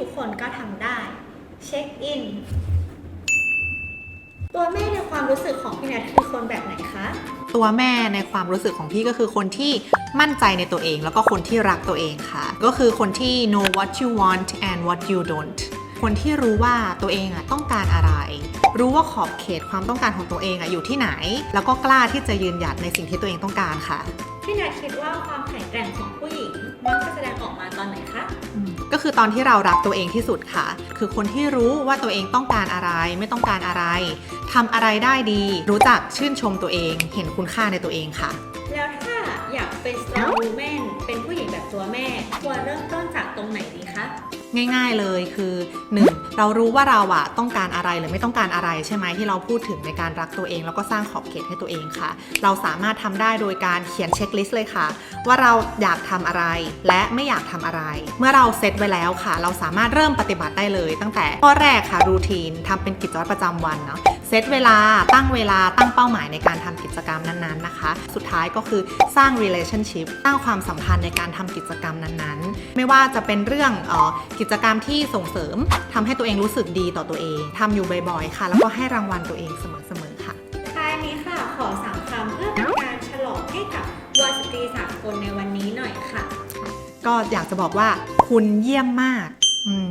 ทุกคนก็ทำได้ เช็คอิน ตัวแม่ในความรู้สึกของพี่แนทคือคนแบบไหนคะ ตัวแม่ในความรู้สึกของพี่ก็คือคนที่มั่นใจในตัวเอง แล้วก็คนที่รักตัวเองค่ะ ก็คือคนที่ know what you want and what you don't คนที่รู้ว่าตัวเองอะต้องการอะไร รู้ว่าขอบเขตความต้องการของตัวเองอะอยู่ที่ไหน แล้วก็กล้าที่จะยืนหยัดในสิ่งที่ตัวเองต้องการค่ะ พี่แนทคิดว่าความแข็งแกร่งของผู้หญิง คือตอนที่เรารักตัวเองที่สุดค่ะ คือคนที่รู้ว่าตัวเองต้องการอะไร ไม่ต้องการอะไรทำอะไรได้ดี รู้จักชื่นชมตัวเอง เห็นคุณค่าในตัวเองค่ะ แล้วถ้าอยากเป็น strong woman เป็นผู้หญิงแบบตัวแม่ ควรเริ่มต้นจากตรงไหนดีคะ ง่าย ๆเลยคือ 1. เรารู้ว่าเราอะต้องการอะไรหรือไม่ต้องการอะไรใช่ไหมที่เราพูดถึงในการรักตัวเอง แล้วก็สร้างขอบเขตให้ตัวเองค่ะ เราสามารถทำได้โดยการเขียนเช็คลิสต์เลยค่ะ ว่าเราอยากทำอะไรและไม่อยากทำอะไร เมื่อเราเซตไว้แล้วค่ะ เราสามารถเริ่มปฏิบัติได้เลย ตั้งแต่ข้อแรกค่ะรูทีนทำเป็นกิจวัตรประจำวันเนาะ เซตเวลาตั้งเวลาตั้งเป้าหมายในการทำกิจกรรมนั้นๆนะคะ สุดท้ายก็คือสร้าง relationship สร้างความสัมพันธ์ในการทำกิจกรรมนั้นๆ ไม่ว่าจะเป็นเรื่องเออกิจกรรมที่ส่งเสริมทำให้ตัวเองรู้สึกดีต่อตัวเองทำอยู่บ่อยๆค่ะ แล้วก็ให้รางวัลตัวเองเสมอๆค่ะท้ายนี้ค่ะขอสามคำเพื่อเป็นการฉลองให้กับวันสตรีสากลในวันนี้หน่อยค่ะ ก็อยากจะบอกว่าคุณเยี่ยมมาก อืม